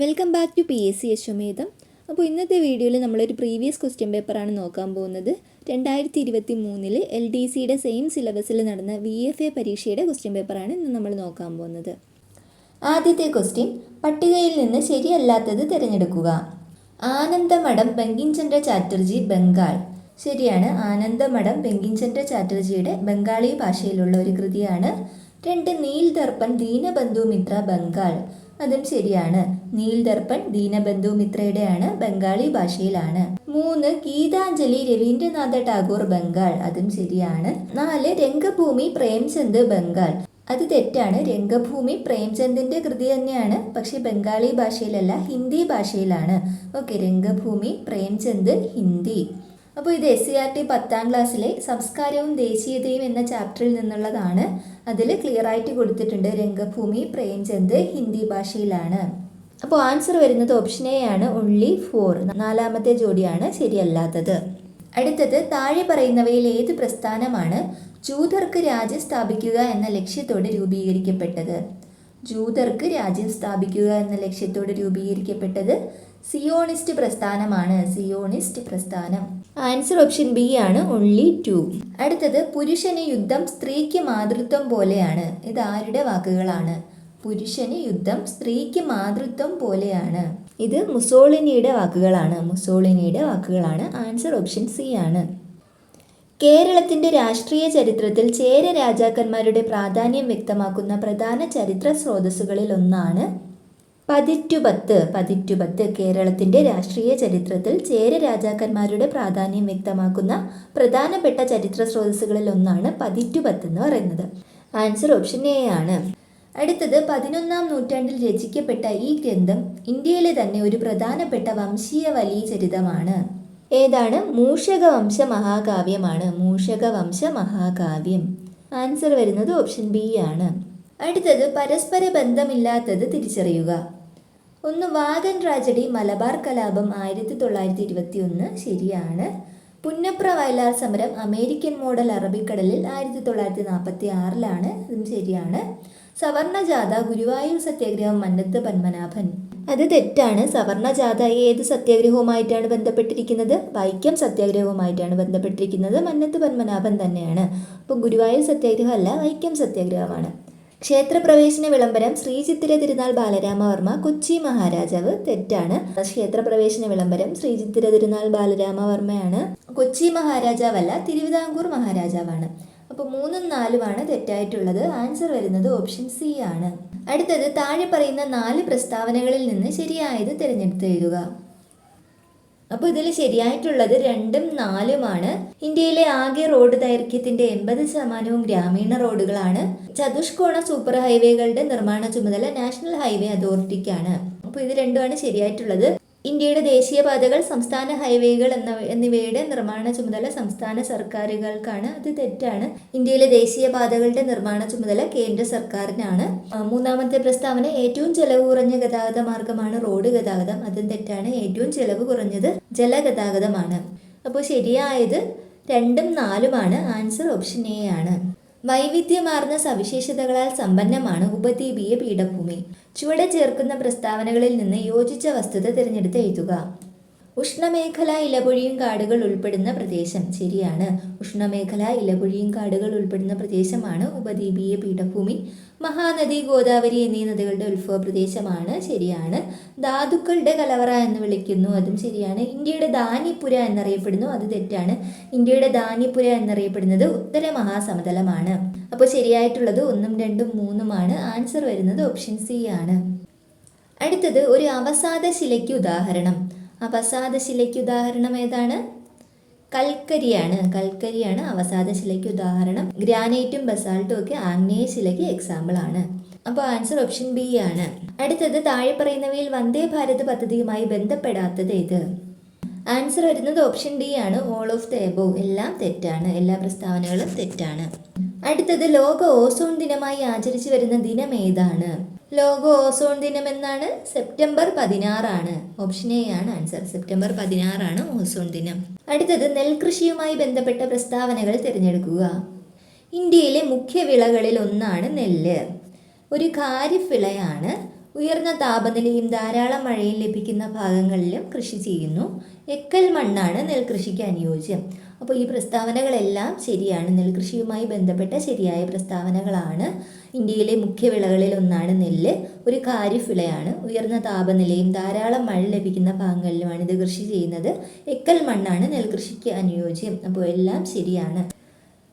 Welcome back to P S C Ashwamedham അപ്പോൾ ഇന്നത്തെ വീഡിയോയിൽ നമ്മളൊരു പ്രീവിയസ് ക്വസ്റ്റ്യൻ പേപ്പറാണ് നോക്കാൻ പോകുന്നത്. രണ്ടായിരത്തി ഇരുപത്തി മൂന്നിൽ എൽ ഡി സിയുടെ സെയിം സിലബസിൽ നടന്ന വി എഫ് എ പരീക്ഷയുടെ ക്വസ്റ്റ്യൻ പേപ്പറാണ് ഇന്ന് നമ്മൾ നോക്കാൻ പോകുന്നത്. ആദ്യത്തെ ക്വസ്റ്റ്യൻ പട്ടികയിൽ നിന്ന് ശരിയല്ലാത്തത് തിരഞ്ഞെടുക്കുക. ആനന്ദമഠം ബങ്കിംചന്ദ്ര ചാറ്റർജി ബംഗാൾ. ശരിയാണ് ആനന്ദമഠം ബങ്കിംചന്ദ്ര ചാറ്റർജിയുടെ ബംഗാളി ഭാഷയിലുള്ള ഒരു കൃതിയാണ്. രണ്ട് നീൽ ദർപ്പൺ ദീനബന്ധു മിത്ര ബംഗാൾ. അതും ശരിയാണ്. നീൽ ദർപ്പൺ ദീനബന്ധു മിത്രയുടെയാണ് ബംഗാളി ഭാഷയിലാണ്. മൂന്ന് ഗീതാഞ്ജലി രവീന്ദ്രനാഥ ടാഗോർ ബംഗാൾ അതും ശരിയാണ്. നാല് രംഗഭൂമി പ്രേംചന്ദ് ബംഗാൾ. അത് തെറ്റാണ്. രംഗഭൂമി പ്രേംചന്ദിന്റെ കൃതി തന്നെയാണ്. പക്ഷെ ബംഗാളി ഭാഷയിലല്ല ഹിന്ദി ഭാഷയിലാണ്. ഓക്കെ രംഗഭൂമി പ്രേംചന്ദ് ഹിന്ദി. അപ്പോൾ ഇത് എസ് സി ആർ ടി പത്താം ക്ലാസ്സിലെ സംസ്കാരവും ദേശീയതയും എന്ന ചാപ്റ്ററിൽ നിന്നുള്ളതാണ്. അതിൽ ക്ലിയർ ആയിട്ട് കൊടുത്തിട്ടുണ്ട് രംഗഭൂമി പ്രേംചന്ദ് ഹിന്ദി ഭാഷയിലാണ്. അപ്പോൾ ആൻസർ വരുന്നത് ഓപ്ഷൻ എ ആണ് ഒൺലി ഫോർ നാലാമത്തെ ജോഡിയാണ് ശരിയല്ലാത്തത്. അടുത്തത് താഴെ പറയുന്നവയിൽ ഏത് പ്രസ്ഥാനമാണ് ജൂതർക്ക് രാജ്യം സ്ഥാപിക്കുക എന്ന ലക്ഷ്യത്തോടെ രൂപീകരിക്കപ്പെട്ടത്? ജൂതർക്ക് രാജ്യം സ്ഥാപിക്കുക എന്ന ലക്ഷ്യത്തോടെ രൂപീകരിക്കപ്പെട്ടത് സിയോണിസ്റ്റ് പ്രസ്ഥാനമാണ്. സിയോണിസ്റ്റ് പ്രസ്ഥാനം. ആൻസർ ഓപ്ഷൻ ബി ആണ് ഓൺലി ടു അടുത്തത് പുരുഷന് യുദ്ധം സ്ത്രീക്ക് മാതൃത്വം പോലെയാണ്. ഇത് ആരുടെ വാക്കുകളാണ്? പുരുഷന് യുദ്ധം സ്ത്രീക്ക് മാതൃത്വം പോലെയാണ്. ഇത് മുസോളിനിയുടെ വാക്കുകളാണ്. മുസോളിനിയുടെ വാക്കുകളാണ്. ആൻസർ ഓപ്ഷൻ സി ആണ്. കേരളത്തിന്റെ രാഷ്ട്രീയ ചരിത്രത്തിൽ ചേര രാജാക്കന്മാരുടെ പ്രാധാന്യം വ്യക്തമാക്കുന്ന പ്രധാന ചരിത്ര സ്രോതസ്സുകളിൽ ഒന്നാണ് പതിറ്റുപത്ത്. പതിറ്റുപത്ത് കേരളത്തിന്റെ രാഷ്ട്രീയ ചരിത്രത്തിൽ ചേര രാജാക്കന്മാരുടെ പ്രാധാന്യം വ്യക്തമാക്കുന്ന പ്രധാനപ്പെട്ട ചരിത്ര സ്രോതസ്സുകളിൽ ഒന്നാണ് പതിറ്റുപത്ത് എന്ന് പറയുന്നത്. ആൻസർ ഓപ്ഷൻ എ ആണ്. അടുത്തത് പതിനൊന്നാം നൂറ്റാണ്ടിൽ രചിക്കപ്പെട്ട ഈ ഗ്രന്ഥം ഇന്ത്യയിലെ തന്നെ ഒരു പ്രധാനപ്പെട്ട വംശീയ വലിയ ചരിതമാണ് ഏതാണ്? മൂഷകവംശ മഹാകാവ്യമാണ്. മൂഷകവംശ മഹാകാവ്യം. ആൻസർ വരുന്നത് ഓപ്ഷൻ ബി ആണ്. അടുത്തത് പരസ്പര ബന്ധമില്ലാത്തത് തിരിച്ചറിയുക. ഒന്ന് വാഗൻ ട്രാജഡി മലബാർ കലാപം ആയിരത്തി തൊള്ളായിരത്തി ഇരുപത്തി ഒന്ന് ശരിയാണ്. പുന്നപ്ര വയലാർ സമരം അമേരിക്കൻ മോഡൽ അറബിക്കടലിൽ ആയിരത്തി തൊള്ളായിരത്തി നാൽപ്പത്തി ആറിലാണ് ഇതും ശരിയാണ്. സവർണജാഥ ഗുരുവായൂർ സത്യാഗ്രഹം മന്നത്ത് പത്മനാഭൻ. അത് തെറ്റാണ്. സവർണജാഥ ഏത് സത്യാഗ്രഹവുമായിട്ടാണ് ബന്ധപ്പെട്ടിരിക്കുന്നത്? വൈക്കം സത്യാഗ്രഹവുമായിട്ടാണ് ബന്ധപ്പെട്ടിരിക്കുന്നത്. മന്നത്ത് പത്മനാഭൻ തന്നെയാണ്. അപ്പോൾ ഗുരുവായൂർ സത്യാഗ്രഹം അല്ല വൈക്കം സത്യാഗ്രഹമാണ്. ക്ഷേത്രപ്രവേശന വിളംബരം ശ്രീ ചിത്തിര തിരുനാൾ ബാലരാമവർമ്മ കൊച്ചി മഹാരാജാവ് തെറ്റാണ്. ക്ഷേത്രപ്രവേശന വിളംബരം ശ്രീ ചിത്തിര തിരുനാൾ ബാലരാമവർമ്മയാണ്. കൊച്ചി മഹാരാജാവല്ല തിരുവിതാംകൂർ മഹാരാജാവാണ്. അപ്പോൾ മൂന്നും നാലുമാണ് തെറ്റായിട്ടുള്ളത്. ആൻസർ വരുന്നത് ഓപ്ഷൻ സി ആണ്. അടുത്തത് താഴെ പറയുന്ന നാല് പ്രസ്താവനകളിൽ നിന്ന് ശരിയായത് തിരഞ്ഞെടുത്ത് എഴുതുക. അപ്പോൾ ഇതിൽ ശരിയായിട്ടുള്ളത് രണ്ടും നാലുമാണ് ഇന്ത്യയിലെ ആകെ റോഡ് ദൈർഘ്യത്തിന്റെ എൺപത് ശതമാനവും ഗ്രാമീണ റോഡുകളാണ്. ചതുഷ്കോണ സൂപ്പർ ഹൈവേകളുടെ നിർമ്മാണ ചുമതല നാഷണൽ ഹൈവേ അതോറിറ്റിക്കാണ്. അപ്പോൾ ഇത് രണ്ടുമാണ് ശരിയായിട്ടുള്ളത്. ഇന്ത്യയുടെ ദേശീയപാതകൾ സംസ്ഥാന ഹൈവേകൾ എന്ന എന്നിവയുടെ നിർമ്മാണ ചുമതല സംസ്ഥാന സർക്കാരുകൾക്കാണ്. അത് തെറ്റാണ്. ഇന്ത്യയിലെ ദേശീയപാതകളുടെ നിർമ്മാണ ചുമതല കേന്ദ്ര സർക്കാരിനാണ്. മൂന്നാമത്തെ പ്രസ്താവന ഏറ്റവും ചെലവ് കുറഞ്ഞ ഗതാഗത മാർഗമാണ് റോഡ് ഗതാഗതം. അതും തെറ്റാണ്. ഏറ്റവും ചെലവ് കുറഞ്ഞത് ജലഗതാഗതമാണ്. അപ്പോൾ ശരിയായത് രണ്ടും നാലുമാണ്. ആൻസർ ഓപ്ഷൻ എ ആണ്. വൈവിധ്യമാർന്ന സവിശേഷതകളാൽ സമ്പന്നമാണ് ഉപദ്വീപീയ പീഠഭൂമി. ചുവടെ ചേർക്കുന്ന പ്രസ്താവനകളിൽ നിന്ന് യോജിച്ച വസ്തുത തിരഞ്ഞെടുത്ത് എഴുതുക. ഉഷ്ണമേഖല ഇലപൊഴിയും കാടുകൾ ഉൾപ്പെടുന്ന പ്രദേശം ശരിയാണ്. ഉഷ്ണമേഖല ഇലപൊഴിയും കാടുകൾ ഉൾപ്പെടുന്ന പ്രദേശമാണ് ഉപദ്വീപീയ പീഠഭൂമി. മഹാനദി ഗോദാവരി എന്നീ നദികളുടെ ഉത്ഭവ പ്രദേശമാണ് ശരിയാണ്. ധാതുക്കളുടെ കലവറ എന്ന് വിളിക്കുന്നു അതും ശരിയാണ്. ഇന്ത്യയുടെ ദാനിപുര എന്നറിയപ്പെടുന്നു അത് തെറ്റാണ്. ഇന്ത്യയുടെ ദാനിപുര എന്നറിയപ്പെടുന്നത് ഉത്തര മഹാസമതലമാണ്. അപ്പോൾ ശരിയായിട്ടുള്ളത് ഒന്നും രണ്ടും മൂന്നുമാണ്. ആൻസർ വരുന്നത് ഓപ്ഷൻ സി ആണ്. അടുത്തത് ഒരു അവസാദ ശിലയ്ക്ക് ഉദാഹരണം. അവസാദ ശിലയ്ക്ക് ഉദാഹരണം ഏതാണ് കൽക്കരിയാണ്. കൽക്കരിയാണ് അവസാദ ശിലയ്ക്ക് ഉദാഹരണം ഗ്രാനൈറ്റും ബസാൾട്ടും ഒക്കെ ആഗ്നേയ ശിലയ്ക്ക് എക്സാമ്പിൾ ആണ്. അപ്പോൾ ആൻസർ ഓപ്ഷൻ ബി ആണ്. അടുത്തത് താഴെ പറയുന്നവയിൽ വന്ദേ ഭാരത് പദ്ധതിയുമായി ബന്ധപ്പെടാത്തത് ഇത് ആൻസർ വരുന്നത് ഓപ്ഷൻ ഡി ആണ്. ഓൾ ഓഫ് ദ എബോ എല്ലാം തെറ്റാണ്. എല്ലാ പ്രസ്താവനകളും തെറ്റാണ്. അടുത്തത് ലോക ഓസോൺ ദിനമായി ആചരിച്ചു വരുന്ന ദിനം ഏതാണ്? ലോക ഓസോൺ ദിനം എന്നാണ് സെപ്റ്റംബർ പതിനാറാണ്. ഓപ്ഷൻ എ ആണ് ആൻസർ. സെപ്റ്റംബർ പതിനാറാണ് ഓസോൺ ദിനം അടുത്തത് നെൽകൃഷിയുമായി ബന്ധപ്പെട്ട പ്രസ്താവനകൾ തിരഞ്ഞെടുക്കുക. ഇന്ത്യയിലെ മുഖ്യ വിളകളിൽ ഒന്നാണ് നെല്ല്. ഒരു ഖാരിഫ് വിളയാണ് ഉയർന്ന താപനിലയും ധാരാളം മഴയും ലഭിക്കുന്ന ഭാഗങ്ങളിലും കൃഷി ചെയ്യുന്നു. എക്കൽ മണ്ണാണ് നെൽകൃഷിക്ക് അനുയോജ്യം. അപ്പോൾ ഈ പ്രസ്താവനകളെല്ലാം ശരിയാണ്. നെൽകൃഷിയുമായി ബന്ധപ്പെട്ട ശരിയായ പ്രസ്താവനകളാണ്. ഇന്ത്യയിലെ മുഖ്യ വിളകളിൽ ഒന്നാണ് നെല്ല്. ഒരു ഖാരിഫ് വിളയാണ് ഉയർന്ന താപനിലയും ധാരാളം മഴ ലഭിക്കുന്ന ഭാഗങ്ങളിലുമാണ് ഇത് കൃഷി ചെയ്യുന്നത്. എക്കൽ മണ്ണാണ് നെൽകൃഷിക്ക് അനുയോജ്യം. അപ്പോൾ എല്ലാം ശരിയാണ്.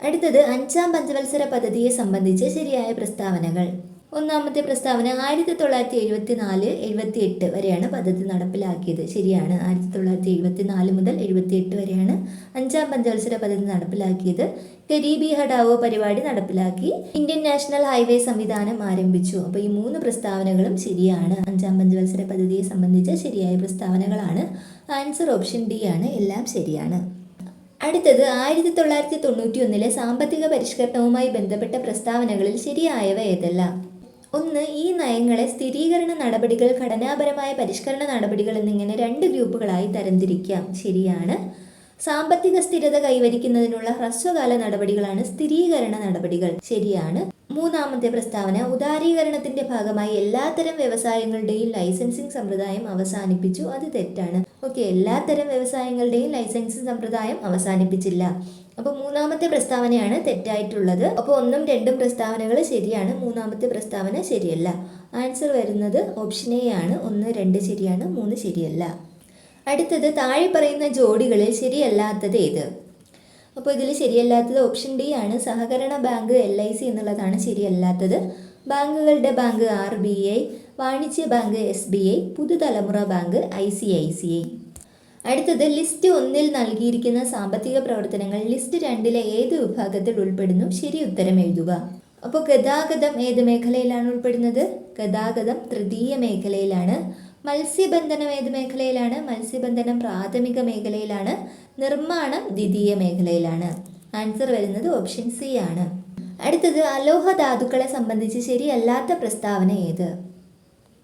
അടുത്തത് അഞ്ചാം പഞ്ചവത്സര പദ്ധതിയെ സംബന്ധിച്ച് ശരിയായ പ്രസ്താവനകൾ. ഒന്നാമത്തെ പ്രസ്താവന ആയിരത്തി തൊള്ളായിരത്തി എഴുപത്തി നാല് എഴുപത്തി എട്ട് വരെയാണ് പദ്ധതി നടപ്പിലാക്കിയത്. ശരിയാണ്. ആയിരത്തി തൊള്ളായിരത്തി എഴുപത്തി നാല് മുതൽ എഴുപത്തി എട്ട് വരെയാണ് അഞ്ചാം പഞ്ചവത്സര പദ്ധതി നടപ്പിലാക്കിയത്. ഗരീബി ഹഡാവോ പരിപാടി നടപ്പിലാക്കി. ഇന്ത്യൻ നാഷണൽ ഹൈവേ സംവിധാനം ആരംഭിച്ചു. അപ്പോൾ ഈ മൂന്ന് പ്രസ്താവനകളും ശരിയാണ്. അഞ്ചാം പഞ്ചവത്സര പദ്ധതിയെ സംബന്ധിച്ച ശരിയായ പ്രസ്താവനകളാണ്. ആൻസർ ഓപ്ഷൻ ഡി ആണ്. എല്ലാം ശരിയാണ്. അടുത്തത് ആയിരത്തി തൊള്ളായിരത്തി തൊണ്ണൂറ്റി ഒന്നിലെ സാമ്പത്തിക പരിഷ്കരണവുമായി ബന്ധപ്പെട്ട പ്രസ്താവനകളിൽ ശരിയായവ ഏതെല്ലാം? ഒന്ന് ഈ നയങ്ങളെ സ്ഥിരീകരണ നടപടികൾ ഘടനാപരമായ പരിഷ്കരണ നടപടികൾ എന്നിങ്ങനെ രണ്ട് ഗ്രൂപ്പുകളായി തരംതിരിക്കാം. ശരിയാണ്. സാമ്പത്തിക സ്ഥിരത കൈവരിക്കുന്നതിനുള്ള ഹ്രസ്വകാല നടപടികളാണ് സ്ഥിരീകരണ നടപടികൾ. ശരിയാണ്. മൂന്നാമത്തെ പ്രസ്താവന ഉദാരീകരണത്തിന്റെ ഭാഗമായി എല്ലാത്തരം വ്യവസായങ്ങളുടെയും ലൈസൻസിംഗ് സമ്പ്രദായം അവസാനിപ്പിച്ചു. അത് തെറ്റാണ്. ഓക്കെ എല്ലാത്തരം വ്യവസായങ്ങളുടെയും ലൈസൻസിംഗ് സമ്പ്രദായം അവസാനിപ്പിച്ചില്ല. അപ്പോൾ മൂന്നാമത്തെ പ്രസ്താവനയാണ് തെറ്റായിട്ടുള്ളത്. അപ്പോൾ ഒന്നും രണ്ടും പ്രസ്താവനകൾ ശരിയാണ് മൂന്നാമത്തെ പ്രസ്താവന ശരിയല്ല. ആൻസർ വരുന്നത് ഓപ്ഷൻ എ ആണ് ഒന്ന് രണ്ട് ശരിയാണ് മൂന്ന് ശരിയല്ല. അടുത്തത് താഴെ പറയുന്ന ജോഡികളിൽ ശരിയല്ലാത്തത് ഏത്? അപ്പോൾ ഇതിൽ ശരിയല്ലാത്തത് ഓപ്ഷൻ ഡി ആണ്. സഹകരണ ബാങ്ക് എൽ ഐ സി എന്നുള്ളതാണ് ശരിയല്ലാത്തത്. ബാങ്കുകളുടെ ബാങ്ക് ആർ ബി ഐ വാണിജ്യ ബാങ്ക് എസ് ബി ഐ പുതുതലമുറ bank I C I C I. അടുത്തത് ലിസ്റ്റ് ഒന്നിൽ നൽകിയിരിക്കുന്ന സാമ്പത്തിക പ്രവർത്തനങ്ങൾ ലിസ്റ്റ് രണ്ടിലെ ഏത് വിഭാഗത്തിൽ ഉൾപ്പെടുന്നു? ശരി ഉത്തരം എഴുതുക. അപ്പോൾ ഗതാഗതം ഏത് മേഖലയിലാണ് ഉൾപ്പെടുന്നത്? ഗതാഗതം തൃതീയ മേഖലയിലാണ്. മത്സ്യബന്ധനം ഏത് മേഖലയിലാണ്? മത്സ്യബന്ധനം പ്രാഥമിക മേഖലയിലാണ്. നിർമ്മാണം ദ്വിതീയ മേഖലയിലാണ്. ആൻസർ വരുന്നത് ഓപ്ഷൻ സി ആണ്. അടുത്തത് അലോഹ ധാതുക്കളെ സംബന്ധിച്ച് ശരിയല്ലാത്ത പ്രസ്താവന ഏത്?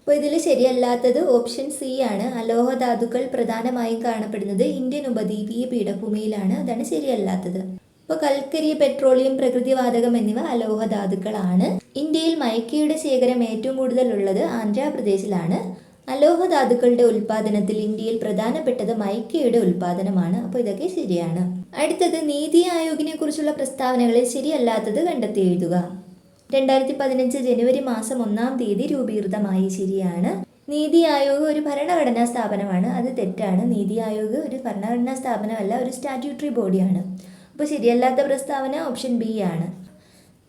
അപ്പോൾ ഇതിൽ ശരിയല്ലാത്തത് ഓപ്ഷൻ സി ആണ്. അലോഹ ധാതുക്കൾ പ്രധാനമായും കാണപ്പെടുന്നത് ഇന്ത്യൻ ഉപദ്വീപീയ പീഠഭൂമിയിലാണ്. അതാണ് ശരിയല്ലാത്തത്. ഇപ്പോൾ കൽക്കരി പെട്രോളിയം പ്രകൃതിവാതകം എന്നിവ അലോഹ ധാതുക്കളാണ് ഇന്ത്യയിൽ മയക്കയുടെ ശേഖരം ഏറ്റവും കൂടുതൽ ഉള്ളത് ആന്ധ്രാപ്രദേശിലാണ്. അലോഹധാതുക്കളുടെ ഉൽപാദനത്തിൽ ഇന്ത്യയിൽ പ്രധാനപ്പെട്ടത് മൈക്കയുടെ ഉൽപാദനമാണ് അപ്പോൾ ഇതൊക്കെ ശരിയാണ്. അടുത്തത് നീതി ആയോഗിനെ കുറിച്ചുള്ള പ്രസ്താവനകളിൽ ശരിയല്ലാത്തത് കണ്ടെത്തി എഴുതുക. രണ്ടായിരത്തി പതിനഞ്ച് ജനുവരി മാസം ഒന്നാം തീയതി രൂപീകൃതമായി ശരിയാണ്. നീതി ആയോഗ് ഒരു ഭരണഘടനാ സ്ഥാപനമാണ്. അത് തെറ്റാണ്. നീതി ആയോഗ് ഒരു ഭരണഘടനാ സ്ഥാപനമല്ല ഒരു സ്റ്റാറ്റ്യൂട്ടറി ബോഡിയാണ്. അപ്പോൾ ശരിയല്ലാത്ത പ്രസ്താവന ഓപ്ഷൻ ബി ആണ്.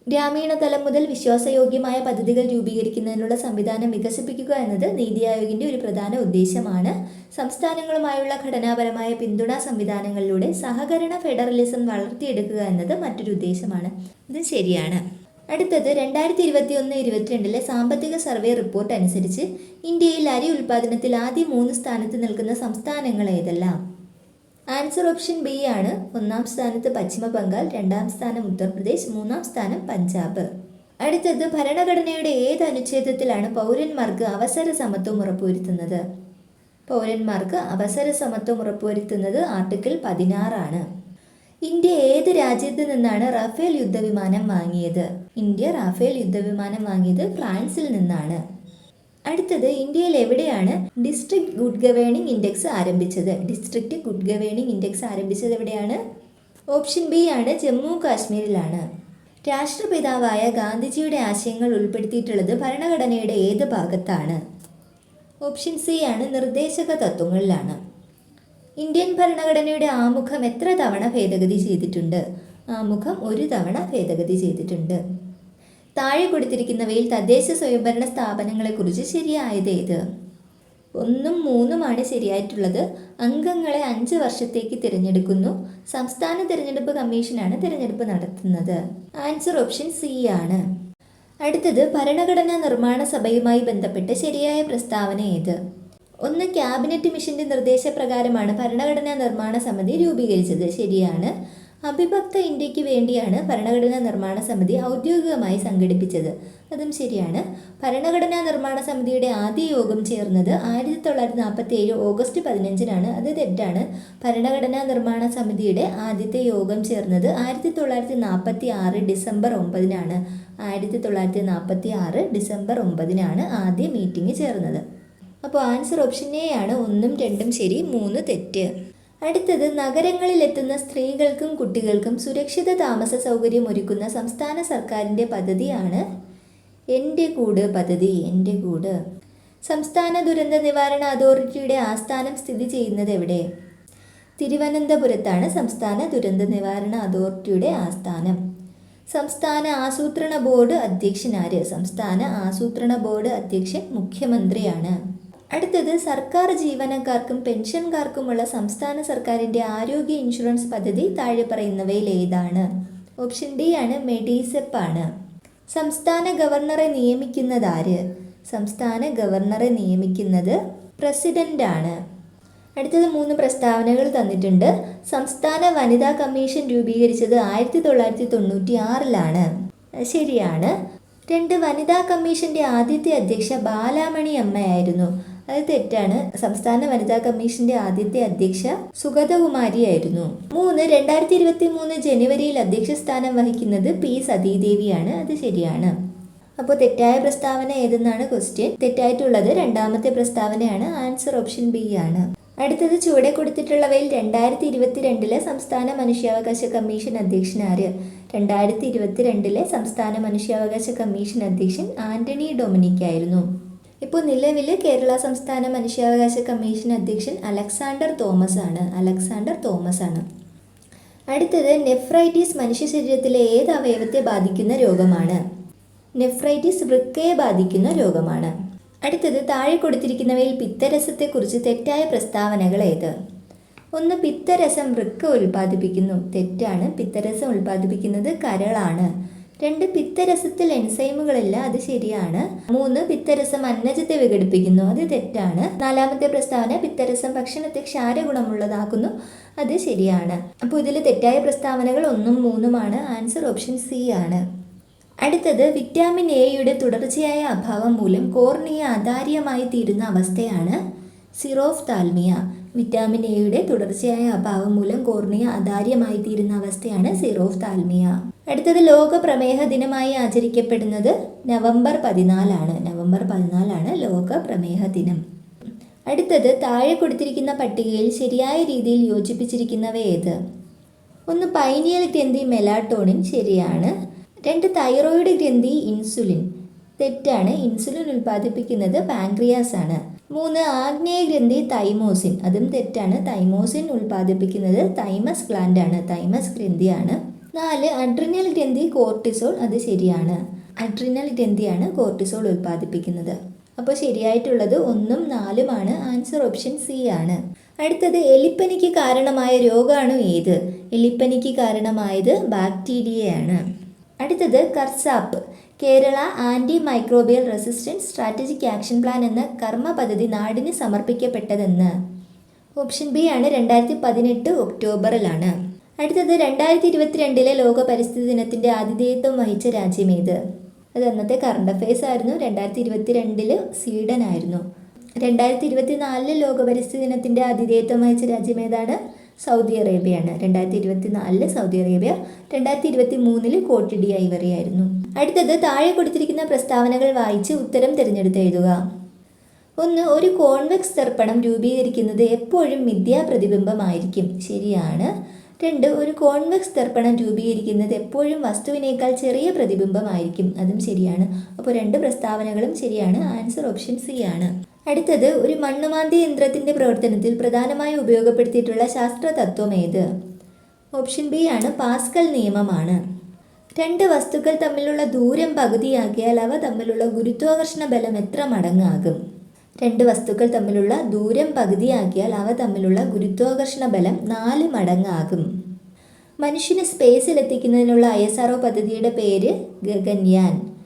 ഗ്രാമീണ തലം മുതൽ വിശ്വാസയോഗ്യമായ പദ്ധതികൾ രൂപീകരിക്കുന്നതിനുള്ള സംവിധാനം വികസിപ്പിക്കുക എന്നത് നീതി ആയോഗിന്റെ ഒരു പ്രധാന ഉദ്ദേശമാണ്. സംസ്ഥാനങ്ങളുമായുള്ള ഘടനാപരമായ പിന്തുണാ സംവിധാനങ്ങളിലൂടെ സഹകരണ ഫെഡറലിസം വളർത്തിയെടുക്കുക എന്നത് മറ്റൊരു ഉദ്ദേശമാണ്. ഇത് ശരിയാണ്. അടുത്തത് രണ്ടായിരത്തി ഇരുപത്തി ഒന്ന് ഇരുപത്തിരണ്ടിലെ സാമ്പത്തിക സർവേ റിപ്പോർട്ട് അനുസരിച്ച് ഇന്ത്യയിൽ അരി ഉൽപ്പാദനത്തിൽ ആദ്യ മൂന്ന് സ്ഥാനത്ത് നിൽക്കുന്ന സംസ്ഥാനങ്ങൾ ഏതെല്ലാം? ആൻസർ ഓപ്ഷൻ ബി ആണ്. ഒന്നാം സ്ഥാനത്ത് പശ്ചിമ ബംഗാൾ രണ്ടാം സ്ഥാനം ഉത്തർപ്രദേശ് മൂന്നാം സ്ഥാനം പഞ്ചാബ്. അടുത്തത് ഭരണഘടനയുടെ ഏത് അനുച്ഛേദത്തിലാണ് പൗരന്മാർക്ക് അവസര സമത്വം ഉറപ്പുവരുത്തുന്നത്? പൗരന്മാർക്ക് അവസര സമത്വം ഉറപ്പുവരുത്തുന്നത് ആർട്ടിക്കിൾ പതിനാറാണ് ഇന്ത്യ ഏത് രാജ്യത്ത് നിന്നാണ് റഫേൽ യുദ്ധവിമാനം വാങ്ങിയത്? ഇന്ത്യ റാഫേൽ യുദ്ധവിമാനം വാങ്ങിയത് ഫ്രാൻസിൽ നിന്നാണ്. അടുത്തത് ഇന്ത്യയിൽ എവിടെയാണ് ഡിസ്ട്രിക്ട് ഗുഡ് ഗവേണിംഗ് ഇൻഡെക്സ് ആരംഭിച്ചത്? ഡിസ്ട്രിക്ട് ഗുഡ് ഗവേണിംഗ് ഇൻഡെക്സ് ആരംഭിച്ചത് എവിടെയാണ്? ഓപ്ഷൻ ബി ആണ് ജമ്മു കാശ്മീരിലാണ്. രാഷ്ട്രപിതാവായ ഗാന്ധിജിയുടെ ആശയങ്ങൾ ഉൾപ്പെടുത്തിയിട്ടുള്ളത് ഭരണഘടനയുടെ ഏത് ഭാഗത്താണ്? ഓപ്ഷൻ സി ആണ് നിർദ്ദേശക തത്വങ്ങളിലാണ്. ഇന്ത്യൻ ഭരണഘടനയുടെ ആമുഖം എത്ര തവണ ഭേദഗതി ചെയ്തിട്ടുണ്ട്? ആമുഖം ഒരു തവണ ഭേദഗതി ചെയ്തിട്ടുണ്ട്. താഴെ കൊടുത്തിരിക്കുന്നവയിൽ തദ്ദേശ സ്വയംഭരണ സ്ഥാപനങ്ങളെക്കുറിച്ച് ശരിയായത് ഏത്? ഒന്നും മൂന്നുമാണ് ശരിയായിട്ടുള്ളത്. അംഗങ്ങളെ അഞ്ച് വർഷത്തേക്ക് തിരഞ്ഞെടുക്കുന്നു. സംസ്ഥാന തിരഞ്ഞെടുപ്പ് കമ്മീഷനാണ് തിരഞ്ഞെടുപ്പ് നടത്തുന്നത്. ആൻസർ ഓപ്ഷൻ സി ആണ്. അടുത്തത് ഭരണഘടനാ നിർമ്മാണ സഭയുമായി ബന്ധപ്പെട്ട് ശരിയായ പ്രസ്താവന ഏത്? ഒന്ന് ക്യാബിനറ്റ് മിഷന്റെ നിർദ്ദേശപ്രകാരമാണ് ഭരണഘടനാ നിർമ്മാണ സമിതി രൂപീകരിച്ചത്. ശരിയാണ്. അഭിഭക്ത ഇന്ത്യയ്ക്ക് വേണ്ടിയാണ് ഭരണഘടനാ നിർമ്മാണ സമിതി ഔദ്യോഗികമായി സംഘടിപ്പിച്ചത്. അതും ശരിയാണ്. ഭരണഘടനാ നിർമ്മാണ സമിതിയുടെ ആദ്യ യോഗം ചേർന്നത് ആയിരത്തി തൊള്ളായിരത്തി നാൽപ്പത്തി ഏഴ് ഓഗസ്റ്റ് പതിനഞ്ചിനാണ്. അത് തെറ്റാണ്. ഭരണഘടനാ നിർമ്മാണ സമിതിയുടെ ആദ്യത്തെ യോഗം ചേർന്നത് ആയിരത്തി തൊള്ളായിരത്തി നാൽപ്പത്തി ആറ് ഡിസംബർ ഒമ്പതിനാണ്. ആയിരത്തി തൊള്ളായിരത്തി നാൽപ്പത്തി ആറ് ഡിസംബർ ഒമ്പതിനാണ് ആദ്യ മീറ്റിംഗ് ചേർന്നത്. അപ്പോൾ ആൻസർ ഓപ്ഷൻ എ ആണ്. ഒന്നും രണ്ടും ശരി മൂന്ന് തെറ്റ്. അടുത്തത് നഗരങ്ങളിലെത്തുന്ന സ്ത്രീകൾക്കും കുട്ടികൾക്കും സുരക്ഷിത താമസ സൗകര്യം ഒരുക്കുന്ന സംസ്ഥാന സർക്കാരിന്റെ പദ്ധതിയാണ് എന്റെ കൂട് പദ്ധതി എന്റെ കൂട്. സംസ്ഥാന ദുരന്ത നിവാരണ അതോറിറ്റിയുടെ ആസ്ഥാനം സ്ഥിതി ചെയ്യുന്നത് എവിടെ? തിരുവനന്തപുരത്താണ് സംസ്ഥാന ദുരന്ത നിവാരണ അതോറിറ്റിയുടെ ആസ്ഥാനം. സംസ്ഥാന ആസൂത്രണ ബോർഡ് അധ്യക്ഷനാര് സംസ്ഥാന ആസൂത്രണ ബോർഡ് അധ്യക്ഷൻ മുഖ്യമന്ത്രിയാണ്. അടുത്തത് സർക്കാർ ജീവനക്കാർക്കും പെൻഷൻകാർക്കുമുള്ള സംസ്ഥാന സർക്കാരിന്റെ ആരോഗ്യ ഇൻഷുറൻസ് പദ്ധതി താഴെ പറയുന്നവയിൽ ഏതാണ്? ഓപ്ഷൻ ഡി ആണ് മെഡിസെപ്പ് ആണ്. സംസ്ഥാന ഗവർണറെ നിയമിക്കുന്നത് ആര്? സംസ്ഥാന ഗവർണറെ നിയമിക്കുന്നത് പ്രസിഡന്റ് ആണ്. അടുത്തത് മൂന്ന് പ്രസ്താവനകൾ തന്നിട്ടുണ്ട്. സംസ്ഥാന വനിതാ കമ്മീഷൻ രൂപീകരിച്ചത് ആയിരത്തി തൊള്ളായിരത്തി തൊണ്ണൂറ്റി ആറിലാണ് ശരിയാണ്. രണ്ട് വനിതാ കമ്മീഷന്റെ ആദ്യത്തെ അധ്യക്ഷ ബാലാമണി അമ്മയായിരുന്നു. അത് തെറ്റാണ്. സംസ്ഥാന വനിതാ കമ്മീഷന്റെ ആദ്യത്തെ അധ്യക്ഷ സുഗതകുമാരിയായിരുന്നു. മൂന്ന് രണ്ടായിരത്തി ഇരുപത്തി മൂന്ന് ജനുവരിയിൽ അധ്യക്ഷ സ്ഥാനം വഹിക്കുന്നത് പി സതീദേവിയാണ്. അത് ശരിയാണ്. അപ്പോൾ തെറ്റായ പ്രസ്താവന ഏതെന്നാണ് ക്വസ്റ്റ്യൻ തെറ്റായിട്ടുള്ളത് രണ്ടാമത്തെ പ്രസ്താവനയാണ്. ആൻസർ ഓപ്ഷൻ ബി ആണ്. അടുത്തത് ചുവടെ കൊടുത്തിട്ടുള്ളവയിൽ രണ്ടായിരത്തി ഇരുപത്തിരണ്ടിലെ സംസ്ഥാന മനുഷ്യാവകാശ കമ്മീഷൻ അധ്യക്ഷൻ ആര്? രണ്ടായിരത്തി ഇരുപത്തിരണ്ടിലെ സംസ്ഥാന മനുഷ്യാവകാശ കമ്മീഷൻ അധ്യക്ഷൻ ആന്റണി ഡൊമിനിക് ആയിരുന്നു ഇപ്പോൾ നിലവിൽ കേരള സംസ്ഥാന മനുഷ്യാവകാശ കമ്മീഷൻ അധ്യക്ഷൻ അലക്സാണ്ടർ തോമസ് ആണ്. അലക്സാണ്ടർ തോമസ് ആണ്. അടുത്തത് നെഫ്രൈറ്റിസ് മനുഷ്യ ശരീരത്തിലെ ഏത് അവയവത്തെ ബാധിക്കുന്ന രോഗമാണ്? നെഫ്രൈറ്റിസ് വൃക്കയെ ബാധിക്കുന്ന രോഗമാണ്. അടുത്തത് താഴെ കൊടുത്തിരിക്കുന്നവയിൽ പിത്തരസത്തെക്കുറിച്ച് തെറ്റായ പ്രസ്താവനകൾ ഏത്? ഒന്ന് പിത്തരസം വൃക്ക ഉൽപ്പാദിപ്പിക്കുന്നു. തെറ്റാണ്. പിത്തരസം ഉൽപ്പാദിപ്പിക്കുന്നത് കരളാണ്. രണ്ട് പിത്തരസത്തിൽ എൻസൈമുകളില്ല അത് ശരിയാണ്. മൂന്ന് പിത്തരസം അന്നജത്തെ വിഘടിപ്പിക്കുന്നു അത് തെറ്റാണ്. നാലാമത്തെ പ്രസ്താവന പിത്തരസം ഭക്ഷണത്തെ ക്ഷാരഗുണമുള്ളതാക്കുന്നു അത് ശരിയാണ്. അപ്പോൾ ഇതിൽ തെറ്റായ പ്രസ്താവനകൾ ഒന്നും മൂന്നുമാണ് ആൻസർ ഓപ്ഷൻ സി ആണ്. അടുത്തത് വിറ്റാമിൻ എയുടെ തുടർച്ചയായ അഭാവം മൂലം കോർണിയ അതാര്യമായി തീരുന്ന അവസ്ഥയാണ് സിറോഫ് താൽമിയ വിറ്റാമിൻ എയുടെ തുടർച്ചയായ അഭാവം മൂലം കോർണിയ അതാര്യമായി തീരുന്ന അവസ്ഥയാണ് സിറോഫ് താൽമിയ. അടുത്തത് ലോക പ്രമേഹ ദിനമായി ആചരിക്കപ്പെടുന്നത് നവംബർ പതിനാലാണ്. നവംബർ പതിനാലാണ് ലോക പ്രമേഹ ദിനം. അടുത്തത് താഴെ കൊടുത്തിരിക്കുന്ന പട്ടികയിൽ ശരിയായ രീതിയിൽ യോജിപ്പിച്ചിരിക്കുന്നവ ഏത്? ഒന്ന് പൈനിയൽ ഗ്രന്ഥി മെലാട്ടോണിൻ ശരിയാണ്. രണ്ട് തൈറോയിഡ് ഗ്രന്ഥി ഇൻസുലിൻ. തെറ്റാണ്. ഇൻസുലിൻ ഉൽപ്പാദിപ്പിക്കുന്നത് പാൻക്രിയാസ് ആണ് മൂന്ന് ആഗ്നേയ ഗ്രന്ഥി തൈമോസിൻ. അതും തെറ്റാണ്. തൈമോസിൻ ഉൽപ്പാദിപ്പിക്കുന്നത് തൈമസ് ഗ്ലാൻഡ് ആണ്. തൈമസ് ഗ്രന്ഥിയാണ്. നാല് അഡ്രിനൽ ഗ്രന്ഥി കോർട്ടിസോൾ അത് ശരിയാണ്. അഡ്രിനൽ ഗ്രന്ഥിയാണ് കോർട്ടിസോൾ ഉൽപ്പാദിപ്പിക്കുന്നത്. അപ്പോൾ ശരിയായിട്ടുള്ളത് ഒന്നും നാലുമാണ് ആൻസർ ഓപ്ഷൻ സി ആണ്. അടുത്തത് എലിപ്പനിക്ക് കാരണമായ രോഗമാണ് ഏത്? എലിപ്പനിക്ക് കാരണമായത് ബാക്ടീരിയയാണ് അടുത്തത് KARSAP. Kerala anti microbial resistance strategic action plan എന്ന കർമ്മ പദ്ധതി നാടിന് സമർപ്പിക്കപ്പെട്ടതെന്ന്. ഓപ്ഷൻ ബി ആണ് രണ്ടായിരത്തി പതിനെട്ട് ഒക്ടോബറിലാണ്. അടുത്തത് രണ്ടായിരത്തി ഇരുപത്തിരണ്ടിലെ ലോക പരിസ്ഥിതി ദിനത്തിന്റെ ആതിഥേയത്വം വഹിച്ച രാജ്യം ഏത്? അത് അന്നത്തെ കറണ്ട് അഫയേഴ്സ് ആയിരുന്നു. രണ്ടായിരത്തി ഇരുപത്തിരണ്ടിൽ സ്വീഡൻ ആയിരുന്നു രണ്ടായിരത്തി ഇരുപത്തിനാലിലെ ലോക പരിസ്ഥിതി ദിനത്തിന്റെ ആതിഥേയത്വം വഹിച്ച രാജ്യം ഏതാണ്? സൗദി അറേബ്യയാണ്. രണ്ടായിരത്തി ഇരുപത്തി നാലിൽ സൗദി അറേബ്യ രണ്ടായിരത്തി ഇരുപത്തി മൂന്നിൽ കോട്ടിഡി ഐവറി ആയിരുന്നു. അടുത്തത് താഴെ കൊടുത്തിരിക്കുന്ന പ്രസ്താവനകൾ വായിച്ച് ഉത്തരം തിരഞ്ഞെടുത്ത് എഴുതുക. ഒന്ന് ഒരു കോൺവെക്സ് ദർപ്പണം രൂപീകരിക്കുന്നത് എപ്പോഴും മിഥ്യാപ്രതിബിംബമായിരിക്കും. ശരിയാണ്. രണ്ട് ഒരു കോൺവെക്സ് ദർപ്പണം രൂപീകരിക്കുന്നത് എപ്പോഴും വസ്തുവിനേക്കാൾ ചെറിയ പ്രതിബിംബമായിരിക്കും. അതും ശരിയാണ്. അപ്പോൾ രണ്ട് പ്രസ്താവനകളും ശരിയാണ്. ആൻസർ ഓപ്ഷൻ സി ആണ്. അടുത്തത് ഒരു മണ്ണുമാന്തി യന്ത്രത്തിന്റെ പ്രവർത്തനത്തിൽ പ്രധാനമായി ഉപയോഗപ്പെടുത്തിയിട്ടുള്ള ശാസ്ത്ര തത്വം ഏത്? ഓപ്ഷൻ ബി ആണ് പാസ്കൽ നിയമമാണ്. രണ്ട് വസ്തുക്കൾ തമ്മിലുള്ള ദൂരം പകുതിയാക്കിയാൽ അവ തമ്മിലുള്ള ഗുരുത്വാകർഷണ ബലം എത്ര മടങ്ങാകും? രണ്ട് വസ്തുക്കൾ തമ്മിലുള്ള ദൂരം പകുതിയാക്കിയാൽ അവ തമ്മിലുള്ള ഗുരുത്വാകർഷണ ബലം നാല് മടങ്ങാകും. മനുഷ്യനെ സ്പേസിൽ എത്തിക്കുന്നതിനുള്ള ഐ എസ് ആർ പദ്ധതിയുടെ പേര് ഗഗൻയാൻ.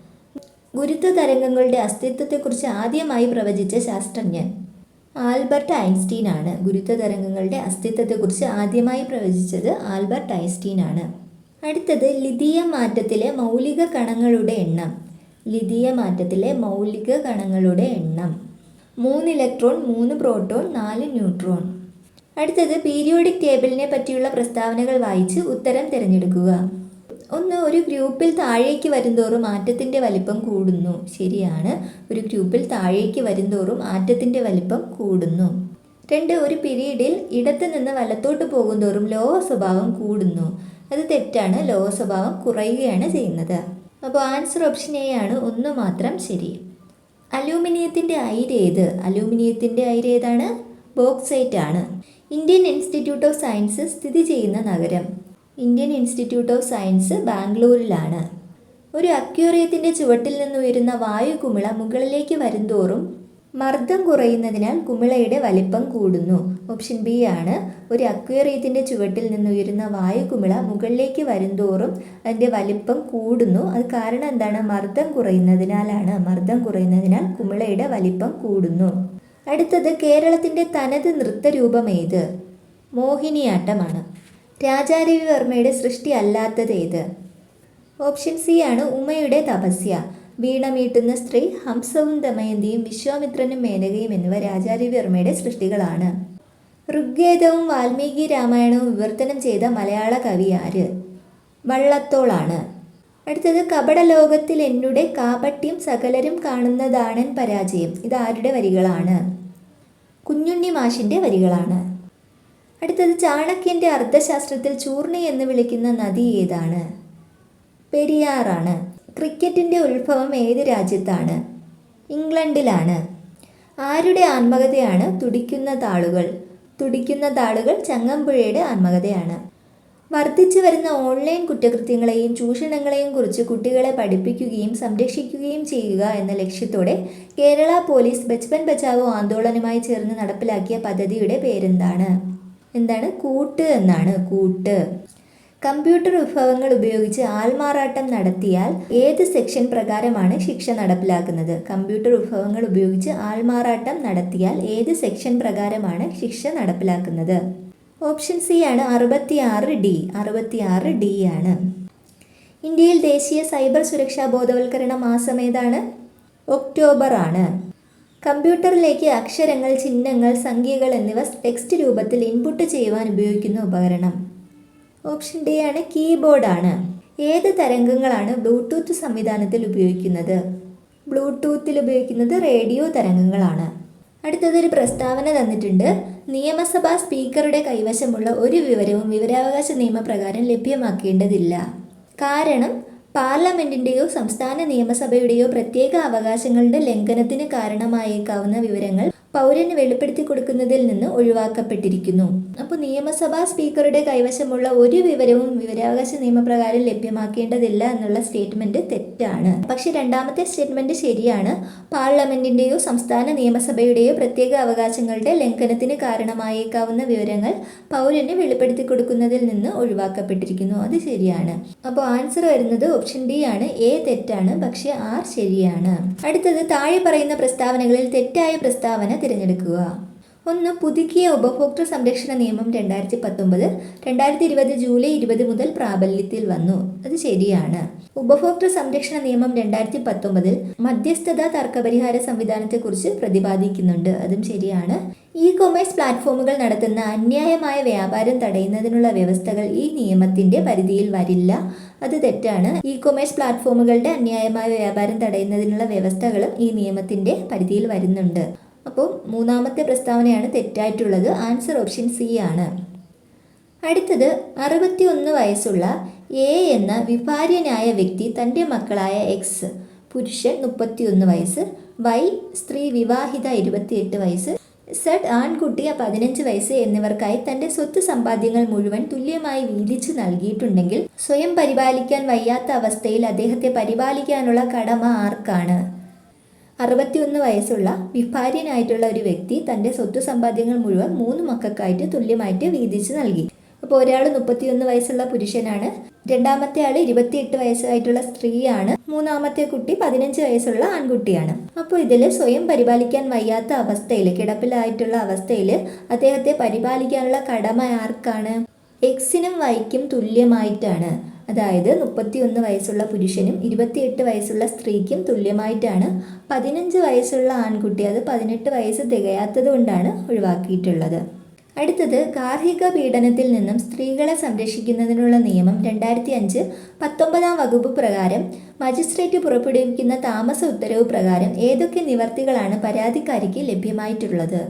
ഗുരുത്വ തരംഗങ്ങളുടെ അസ്തിത്വത്തെക്കുറിച്ച് ആദ്യമായി പ്രവചിച്ച ശാസ്ത്രജ്ഞൻ ആൽബർട്ട് ഐൻസ്റ്റീൻ ആണ് ഗുരുത്വ തരംഗങ്ങളുടെ അസ്തിത്വത്തെക്കുറിച്ച് ആദ്യമായി പ്രവചിച്ചത് ആൽബർട്ട് ഐൻസ്റ്റീൻ ആണ് അടുത്തത് ലിതീയ മാറ്റത്തിലെ മൗലിക കണങ്ങളുടെ എണ്ണം. ലിതീയ മാറ്റത്തിലെ മൗലിക കണങ്ങളുടെ എണ്ണം. മൂന്ന് ഇലക്ട്രോൺ മൂന്ന് പ്രോട്ടോൺ നാല് ന്യൂട്രോൺ. അടുത്തത് പീരിയോഡിക് ടേബിളിനെ പറ്റിയുള്ള പ്രസ്താവനകൾ വായിച്ച് ഉത്തരം തിരഞ്ഞെടുക്കുക. ഒന്ന് ഒരു ഗ്രൂപ്പിൽ താഴേക്ക് വരുന്തോറും ആറ്റത്തിന്റെ വലിപ്പം കൂടുന്നു. ശരിയാണ്. ഒരു ഗ്രൂപ്പിൽ താഴേക്ക് വരുന്തോറും ആറ്റത്തിന്റെ വലിപ്പം കൂടുന്നു. രണ്ട് ഒരു പിരീഡിൽ ഇടത്ത് നിന്ന് വലത്തോട്ട് പോകുന്തോറും ലോഹ സ്വഭാവം കൂടുന്നു. അത് തെറ്റാണ്. ലോഹ സ്വഭാവം കുറയുകയാണ് ചെയ്യുന്നത്. അപ്പോൾ ആൻസർ ഓപ്ഷൻ എ ആണ്. ഒന്ന് മാത്രം ശരി. അലൂമിനിയത്തിന്റെ അയിര് ഏത്? അലൂമിനിയത്തിന്റെ അയിര് ഏതാണ്? ബോക്സൈറ്റ് ആണ്. ഇന്ത്യൻ ഇൻസ്റ്റിറ്റ്യൂട്ട് ഓഫ് സയൻസ് സ്ഥിതി ചെയ്യുന്ന നഗരം. ഇന്ത്യൻ ഇൻസ്റ്റിറ്റ്യൂട്ട് ഓഫ് സയൻസ് ബാംഗ്ലൂരിലാണ്. ഒരു അക്യൂറിയത്തിന്റെ ചുവട്ടിൽ നിന്ന് ഉയരുന്ന വായു കുമിള മുകളിലേക്ക് വരുന്തോറും മർദ്ദം കുറയുന്നതിനാൽ കുമിളയുടെ വലിപ്പം കൂടുന്നു. ഓപ്ഷൻ ബി ആണ്. ഒരു അക്വേറിയത്തിന്റെ ചുവട്ടിൽ നിന്ന് ഉയരുന്ന വായു കുമിള മുകളിലേക്ക് വരുന്തോറും അതിന്റെ വലിപ്പം കൂടുന്നു. അത് കാരണം എന്താണ്? മർദ്ദം കുറയുന്നതിനാലാണ്. മർദ്ദം കുറയുന്നതിനാൽ കുമിളയുടെ വലിപ്പം കൂടുന്നു. അടുത്തത് കേരളത്തിന്റെ തനത് നൃത്തരൂപം ഏത്? മോഹിനിയാട്ടമാണ്. രാജാരവിവർമ്മയുടെ സൃഷ്ടി അല്ലാത്തത് ഏത് ഓപ്ഷൻ സി ആണ് ഉമയുടെ തപസ്യ. വീണമീട്ടുന്ന സ്ത്രീ ഹംസവും ദമയന്തിയും വിശ്വാമിത്രനും മേനകയും എന്നിവ രാജാരവിവർമ്മയുടെ സൃഷ്ടികളാണ്. ഋഗ്വേദവും വാൽമീകി രാമായണവും വിവർത്തനം ചെയ്ത മലയാള കവി ആര്? വള്ളത്തോളാണ്. അടുത്തത് കപടലോകത്തിൽ എന്നുടെ കാപട്യം സകലരും കാണുന്നതാണൻ പരാജയം. ഇത് ആരുടെ വരികളാണ്? കുഞ്ഞുണ്ണി മാഷിന്റെ വരികളാണ്. അടുത്തത് ചാണക്യന്റെ അർത്ഥശാസ്ത്രത്തിൽ ചൂർണി എന്ന് വിളിക്കുന്ന നദി ഏതാണ്? പെരിയാറാണ്. ക്രിക്കറ്റിന്റെ ഉത്ഭവം ഏത് രാജ്യത്താണ്? ഇംഗ്ലണ്ടിലാണ്. ആരുടെ ആത്മകഥയാണ് തുടിക്കുന്ന താളുകൾ? തുടിക്കുന്ന താളുകൾ ചങ്ങമ്പുഴയുടെ ആത്മകഥയാണ്. വർദ്ധിച്ചു വരുന്ന ഓൺലൈൻ കുറ്റകൃത്യങ്ങളെയും ചൂഷണങ്ങളെയും കുറിച്ച് കുട്ടികളെ പഠിപ്പിക്കുകയും സംരക്ഷിക്കുകയും ചെയ്യുക എന്ന ലക്ഷ്യത്തോടെ കേരള പോലീസ് ബച്പൻ ബച്ചാവോ ആന്തോളനുമായി ചേർന്ന് നടപ്പിലാക്കിയ പദ്ധതിയുടെ പേരെന്താണ്? എന്താണ്? കൂട്ട് എന്നാണ്. കൂട്ട്. കമ്പ്യൂട്ടർ വിഭവങ്ങൾ ഉപയോഗിച്ച് ആൾമാറാട്ടം നടത്തിയാൽ ഏത് സെക്ഷൻ പ്രകാരമാണ് ശിക്ഷ നടപ്പിലാക്കുന്നത്? കമ്പ്യൂട്ടർ വിഭവങ്ങൾ ഉപയോഗിച്ച് ആൾമാറാട്ടം നടത്തിയാൽ ഏത് സെക്ഷൻ പ്രകാരമാണ് ശിക്ഷ നടപ്പിലാക്കുന്നത്? ഓപ്ഷൻ സി ആണ് അറുപത്തിയാറ് ഡി. അറുപത്തിയാറ് ഡി ആണ്. ഇന്ത്യയിൽ ദേശീയ സൈബർ സുരക്ഷാ ബോധവൽക്കരണ മാസം ഏതാണ്? ഒക്ടോബർ ആണ്. കമ്പ്യൂട്ടറിലേക്ക് അക്ഷരങ്ങൾ ചിഹ്നങ്ങൾ സംഖ്യകൾ എന്നിവ ടെക്സ്റ്റ് രൂപത്തിൽ ഇൻപുട്ട് ചെയ്യുവാൻ ഉപയോഗിക്കുന്ന ഉപകരണം. ഓപ്ഷൻ ഡി ആണ് കീബോർഡാണ് ഏത് തരംഗങ്ങളാണ് ബ്ലൂടൂത്ത് സംവിധാനത്തിൽ ഉപയോഗിക്കുന്നത്? ബ്ലൂടൂത്തിൽ ഉപയോഗിക്കുന്നത് റേഡിയോ തരംഗങ്ങളാണ്. അടുത്തതൊരു പ്രസ്താവന തന്നിട്ടുണ്ട്. നിയമസഭാ സ്പീക്കറുടെ കൈവശമുള്ള ഒരു വിവരവും വിവരാവകാശ നിയമപ്രകാരം ലഭ്യമാക്കേണ്ടതില്ല. കാരണം പാർലമെന്റിന്റെയോ സംസ്ഥാന നിയമസഭയുടെയോ പ്രത്യേക അവകാശങ്ങളുടെ ലംഘനത്തിന് കാരണമായേക്കാവുന്ന വിവരങ്ങൾ പൗരന് വെളിപ്പെടുത്തി കൊടുക്കുന്നതിൽ നിന്ന് ഒഴിവാക്കപ്പെട്ടിരിക്കുന്നു. അപ്പോൾ നിയമസഭാ സ്പീക്കറുടെ കൈവശമുള്ള ഒരു വിവരവും വിവരാവകാശ നിയമപ്രകാരം ലഭ്യമാക്കേണ്ടതില്ല എന്നുള്ള സ്റ്റേറ്റ്മെന്റ് തെറ്റാണ്. പക്ഷെ രണ്ടാമത്തെ സ്റ്റേറ്റ്മെന്റ് ശരിയാണ്. പാർലമെന്റിന്റെയോ സംസ്ഥാന നിയമസഭയുടെയോ പ്രത്യേക അവകാശങ്ങളുടെ ലംഘനത്തിന് കാരണമായേക്കാവുന്ന വിവരങ്ങൾ പൗരന് വെളിപ്പെടുത്തി കൊടുക്കുന്നതിൽ നിന്ന് ഒഴിവാക്കപ്പെട്ടിരിക്കുന്നു. അത് ശരിയാണ്. അപ്പോൾ ആൻസർ വരുന്നത് ഓപ്ഷൻ ഡി ആണ്. എ തെറ്റാണ്. പക്ഷേ ആർ ശരിയാണ്. അടുത്തത് താഴെ പറയുന്ന പ്രസ്താവനകളിൽ തെറ്റായ പ്രസ്താവന തിരഞ്ഞെടുക്കുക. ഒന്ന് പുതുക്കിയ ഉപഭോക്തൃ സംരക്ഷണ നിയമം രണ്ടായിരത്തി പത്തൊമ്പത് രണ്ടായിരത്തി ഇരുപത് ജൂലൈ ഇരുപത് മുതൽ പ്രാബല്യത്തിൽ വന്നു. അത് ശരിയാണ്. ഉപഭോക്തൃ സംരക്ഷണ നിയമം രണ്ടായിരത്തി പത്തൊമ്പതിൽ മധ്യസ്ഥത തർക്കപരിഹാര സംവിധാനത്തെക്കുറിച്ച് പ്രതിപാദിക്കുന്നുണ്ട്. അതും ശരിയാണ്. ഇ കൊമേഴ്സ് പ്ലാറ്റ്ഫോമുകൾ നടത്തുന്ന അന്യായമായ വ്യാപാരം തടയുന്നതിനുള്ള വ്യവസ്ഥകൾ ഈ നിയമത്തിന്റെ പരിധിയിൽ വരില്ല. അത് തെറ്റാണ്. ഇ കൊമേഴ്സ് പ്ലാറ്റ്ഫോമുകളുടെ അന്യായമായ വ്യാപാരം തടയുന്നതിനുള്ള വ്യവസ്ഥകളും ഈ നിയമത്തിന്റെ പരിധിയിൽ വരുന്നുണ്ട്. അപ്പോൾ മൂന്നാമത്തെ പ്രസ്താവനയാണ് തെറ്റായിട്ടുള്ളത്. ആൻസർ ഓപ്ഷൻ സി ആണ്. അടുത്തത് അറുപത്തി ഒന്ന് വയസ്സുള്ള എ എന്ന വിഭാര്യനായ വ്യക്തി തന്റെ മക്കളായ എക്സ് പുരുഷൻ മുപ്പത്തിയൊന്ന് വയസ്സ് വൈ സ്ത്രീ വിവാഹിത ഇരുപത്തിയെട്ട് വയസ്സ് സെഡ് ആൺകുട്ടി പതിനഞ്ച് വയസ്സ് എന്നിവർക്കായി തന്റെ സ്വത്ത് സമ്പാദ്യങ്ങൾ മുഴുവൻ തുല്യമായി വീതിച്ചു നൽകിയിട്ടുണ്ടെങ്കിൽ സ്വയം പരിപാലിക്കാൻ വയ്യാത്ത അവസ്ഥയിൽ അദ്ദേഹത്തെ പരിപാലിക്കാനുള്ള കടമ ആർക്കാണ്? അറുപത്തിയൊന്ന് വയസ്സുള്ള വിഭാര്യനായിട്ടുള്ള ഒരു വ്യക്തി തന്റെ സ്വത്ത് സമ്പാദ്യങ്ങൾ മുഴുവൻ മൂന്ന് മക്കൾക്കായിട്ട് തുല്യമായിട്ട് വീതിച്ച് നൽകി. അപ്പോൾ ഒരാൾ മുപ്പത്തിയൊന്ന് വയസ്സുള്ള പുരുഷനാണ്. രണ്ടാമത്തെ ആൾ ഇരുപത്തിയെട്ട് വയസ്സായിട്ടുള്ള സ്ത്രീയാണ്. മൂന്നാമത്തെ കുട്ടി പതിനഞ്ച് വയസ്സുള്ള ആൺകുട്ടിയാണ്. അപ്പോൾ ഇതിൽ സ്വയം പരിപാലിക്കാൻ വയ്യാത്ത അവസ്ഥയിൽ കിടപ്പിലായിട്ടുള്ള അവസ്ഥയിൽ അദ്ദേഹത്തെ പരിപാലിക്കാനുള്ള കടമ ആർക്കാണ്? എക്സിനും വൈക്കും തുല്യമായിട്ടാണ്. അതായത് മുപ്പത്തിയൊന്ന് വയസ്സുള്ള പുരുഷനും ഇരുപത്തിയെട്ട് വയസ്സുള്ള സ്ത്രീക്കും തുല്യമായിട്ടാണ് പതിനഞ്ച് വയസ്സുള്ള ആൺകുട്ടി അത് പതിനെട്ട് വയസ്സ് തികയാത്തത് കൊണ്ടാണ് ഒഴിവാക്കിയിട്ടുള്ളത്. അടുത്തത് ഗാർഹിക പീഡനത്തിൽ നിന്നും സ്ത്രീകളെ സംരക്ഷിക്കുന്നതിനുള്ള നിയമം രണ്ടായിരത്തി അഞ്ച് പത്തൊമ്പതാം വകുപ്പ് പ്രകാരം മജിസ്ട്രേറ്റ് പുറപ്പെടുവിക്കുന്ന താമസ ഉത്തരവ് പ്രകാരം ഏതൊക്കെ നിവർത്തികളാണ് പരാതിക്കാരിക്ക് ലഭ്യമായിട്ടുള്ളത്?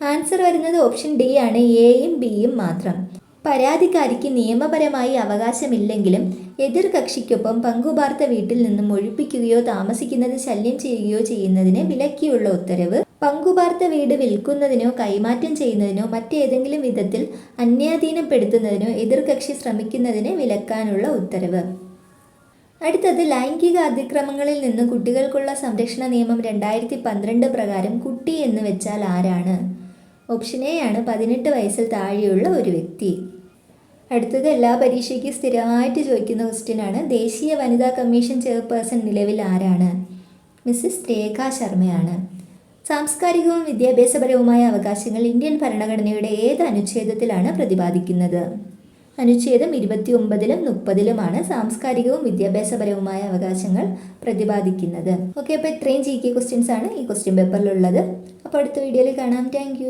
ആൻസർ വരുന്നത് ഓപ്ഷൻ ഡി ആണ്. എയും ബിയും മാത്രം. പരാതിക്കാരിക്ക് നിയമപരമായി അവകാശമില്ലെങ്കിലും എതിർ കക്ഷിക്കൊപ്പം പങ്കുപാർത്ത വീട്ടിൽ നിന്നും ഒഴിപ്പിക്കുകയോ താമസിക്കുന്നത് ശല്യം ചെയ്യുകയോ ചെയ്യുന്നതിന് വിലക്കിയുള്ള ഉത്തരവ്. പങ്കുപാർത്ത വീട് വിൽക്കുന്നതിനോ കൈമാറ്റം ചെയ്യുന്നതിനോ മറ്റേതെങ്കിലും വിധത്തിൽ അന്യാധീനപ്പെടുത്തുന്നതിനോ എതിർകക്ഷി ശ്രമിക്കുന്നതിന് വിലക്കാനുള്ള ഉത്തരവ്. അടുത്തത് ലൈംഗിക അതിക്രമങ്ങളിൽ നിന്ന് കുട്ടികൾക്കുള്ള സംരക്ഷണ നിയമം രണ്ടായിരത്തി പന്ത്രണ്ട് പ്രകാരം കുട്ടി എന്ന് വെച്ചാൽ ആരാണ്? ഓപ്ഷൻ എ ആണ് പതിനെട്ട് വയസ്സിൽ താഴെയുള്ള ഒരു വ്യക്തി. അടുത്തത് എല്ലാ പരീക്ഷയ്ക്കും സ്ഥിരമായിട്ട് ചോദിക്കുന്ന ക്വസ്റ്റ്യൻ ആണ്. ദേശീയ വനിതാ കമ്മീഷൻ ചെയർപേഴ്സൺ നിലവിൽ ആരാണ്? മിസ്സിസ് രേഖ ശർമ്മയാണ്. സാംസ്കാരികവും വിദ്യാഭ്യാസപരവുമായ അവകാശങ്ങൾ ഇന്ത്യൻ ഭരണഘടനയുടെ ഏത് അനുച്ഛേദത്തിലാണ് പ്രതിപാദിക്കുന്നത്? അനുച്ഛേദം ഇരുപത്തി ഒമ്പതിലും മുപ്പതിലുമാണ് സാംസ്കാരികവും വിദ്യാഭ്യാസപരവുമായ അവകാശങ്ങൾ പ്രതിപാദിക്കുന്നത്. ഓക്കെ അപ്പോൾ ഇത്രയും ജി കെ ക്വസ്റ്റ്യൻസ് ആണ് ഈ ക്വസ്റ്റ്യൻ പേപ്പറിലുള്ളത് അപ്പോൾ അടുത്ത വീഡിയോയിൽ കാണാം. താങ്ക്